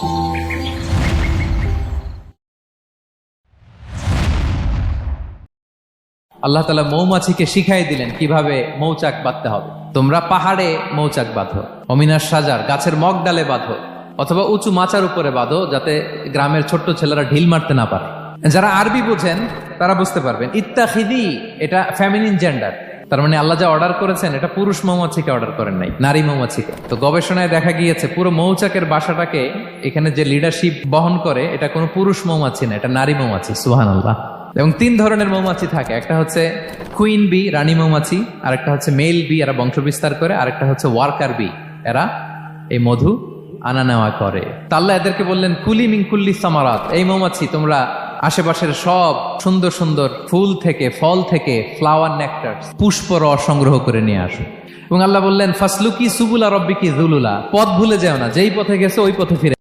আল্লাহ তালা মৌমাছিকে শিখাই দিলেন কীভাবে মৌচাক বাঁধতে হবে। তোমরা পাহাড়ে মৌচাক বাঁধো, অমিনার সাজার, গাছের মগ ডালে বাঁধো, অথবা উঁচু মাচার উপরে বাঁধো যাতে গ্রামের ছোট্ট ছেলেরা ঢিল মারতে না পারে। যারা আরবি বোঝেন, তারা বুঝতে পারবেন ইত্তাহিদি এটা ফ্যামিলিন জেন্ডার তার মানে আল্লাহ যা অর্ডার করেছেন, এটা পুরুষ মৌমাছিকে অর্ডার করেন নাই, নারী মৌমাছিকে। তো গবেষণায় দেখা গিয়েছে, পুরো মৌচাকের বাসাটাকে এখানে যে লিডারশিপ বহন করে, এটা কোনো পুরুষ মৌমাছি না, এটা নারী মৌমাছি সুহান আল্লাহ এবং তিন ধরনের মৌমাছি থাকে, একটা হচ্ছে কুইন বি রানী মৌমাছি, আর একটা হচ্ছে মেল বি এরা বংশ বিস্তার করে, আর একটা হচ্ছে ওয়ার্কার বি এরা এই মধু আনা নেওয়া করে। তাল্লা এদেরকে বললেন, কুলি মিং কুল্লি সামারাত এই মৌমাছি, তোমরা আশেপাশের সব সুন্দর সুন্দর ফুল থেকে, ফল থেকে ফ্লাওয়ার নেকটার পুষ্প রস সংগ্রহ করে নিয়ে আসো এবং আল্লাহ বললেন, ফাসলুকি সুবুলা রব্বিকি জুলুলা। পথ ভুলে যাও না, যেই পথে গেছো ওই পথে ফিরে